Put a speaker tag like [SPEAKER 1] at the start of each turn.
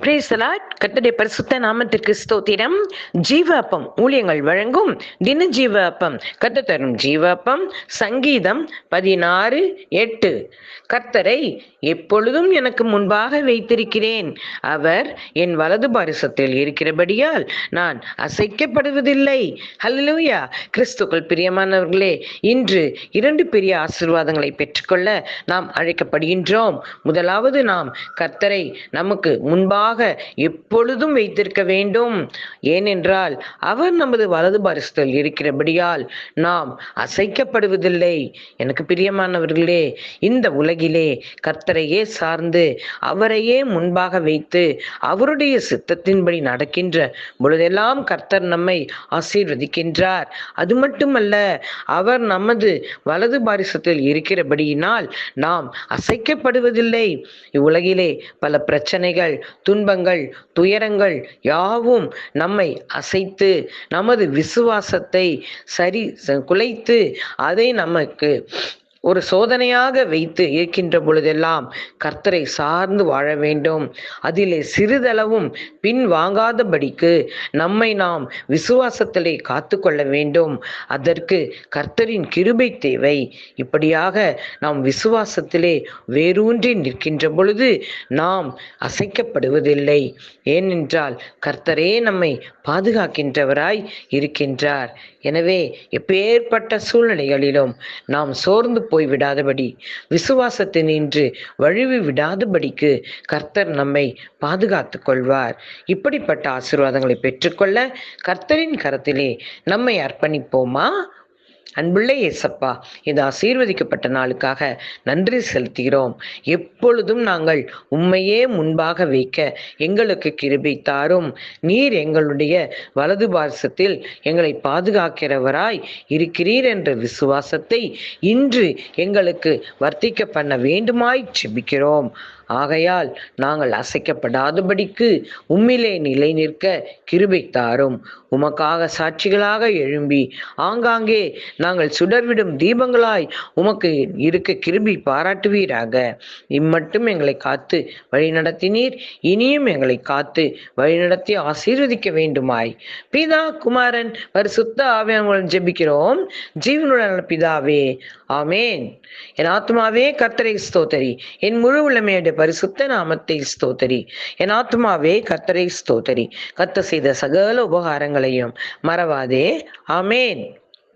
[SPEAKER 1] பிரேசலாட் கத்தடைய பரிசுத்த நாமத்திற்கு ஸ்தோத்திரம். ஜீவ அப்பம் ஊழியங்கள் வழங்கும் தின ஜீவ அப்பம் கத்த தரும் ஜீவாப்பம். சங்கீதம் பதினாறு எட்டு. கர்த்தரை எப்பொழுதும் எனக்கு முன்பாக வைத்திருக்கிறேன். அவர் என் வலது பாரிசத்தில் இருக்கிறபடியால் நான் அசைக்கப்படுவதில்லை. ஹல்லேலூயா கிறிஸ்துக்கள் பிரியமானவர்களே இன்று இரண்டு பெரிய ஆசீர்வாதங்களை பெற்றுக்கொள்ள நாம் அழைக்கப்படுகின்றோம். முதலாவது நாம் கர்த்தரை நமக்கு முன்பாக எப்பொழுதும் வைத்திருக்க வேண்டும். ஏனென்றால் அவர் நமது வலது பாரிசத்தில் இருக்கிறபடியால் நாம் அசைக்கப்படுவதில்லை. எனக்கு பிரியமானவர்களே இந்த உலகிலே கர்த்தரையே சார்ந்து அவரையே முன்பாக வைத்து அவருடைய சித்தத்தின்படி நடக்கின்ற பொழுதெல்லாம் கர்த்தர் நம்மை ஆசீர்வதிக்கின்றார். அது மட்டுமல்ல அவர் நமது வலது பாரிசத்தில் இருக்கிறபடியினால் நாம் அசைக்கப்படுவதில்லை. இவ்வுலகிலே பல பிரச்சனைகள் துன்பங்கள் துயரங்கள் யாவும் நம்மை அசைத்து நமது விசுவாசத்தை சரி குலைத்து அதை நமக்கு ஒரு சோதனையாக வைத்து இருக்கின்ற பொழுதெல்லாம் கர்த்தரை சார்ந்து வாழ வேண்டும். அதிலே சிறிதளவும் பின் வாங்காதபடிக்கு நம்மை நாம் விசுவாசத்திலே காத்து கொள்ள வேண்டும். அதற்கு கர்த்தரின் கிருபை தேவை. இப்படியாக நாம் விசுவாசத்திலே வேரூன்றி நிற்கின்ற பொழுது நாம் அசைக்கப்படுவதில்லை. ஏனென்றால் கர்த்தரே நம்மை பாதுகாக்கின்றவராய் இருக்கின்றார். எனவே எப்பேற்பட்ட சூழ்நிலைகளிலும் நாம் சோர்ந்து போய் விடாதபடி விசுவாசத்தை நின்று வழுவி விடாதபடிக்கு கர்த்தர் நம்மை பாதுகாத்து கொள்வார். இப்படிப்பட்ட ஆசீர்வாதங்களை பெற்றுக்கொள்ள கர்த்தரின் கரத்திலே நம்மை அர்ப்பணிப்போமா? அன்புள்ள இயேசப்பா இந்த ஆசீர்வதிக்கப்பட்ட நாளுக்காக நன்றி செலுத்துகிறோம். எப்பொழுதும் நாங்கள் உண்மையே முன்பாக வைக்க எங்களுக்கு கிருபை தாரும். நீர் எங்களுடைய வலது பாரசத்தில் எங்களை பாதுகாக்கிறவராய் இருக்கிறீர் என்ற விசுவாசத்தை இன்று எங்களுக்கு வர்த்திக்க பண்ண வேண்டுமாய் செபிக்கிறோம். ஆகையால் நாங்கள் அசைக்கப்படாதபடிக்கு உம்மிலே நிலை நிற்க கிருபை தாரும். உமக்காக சாட்சிகளாக எழும்பி ஆங்காங்கே நாங்கள் சுடர்விடும் தீபங்களாய் உமக்கு இருக்க கிருபி பாராட்டுவீராக. இம்மட்டும் எங்களை காத்து வழிநடத்தினீர் இனியும் எங்களை காத்து வழிநடத்தி ஆசீர்வதிக்க வேண்டுமாய். பிதா குமாரன் பரிசுத்த ஆவியானவர்கள் ஜெபிக்கிறோம். ஜீவனுடன் பிதாவே ஆமேன். என் ஆத்மாவே கர்த்தரை ஸ்தோத்தரி. என் முழு உள்ளமையுடைய பரிசுத்த நாமத்தை ஸ்தோத்தரி. என் ஆத்மாவே கர்த்தரை ஸ்தோத்தரி. கத்த செய்த சகல உபகாரங்களையும் மறவாதே. ஆமேன்.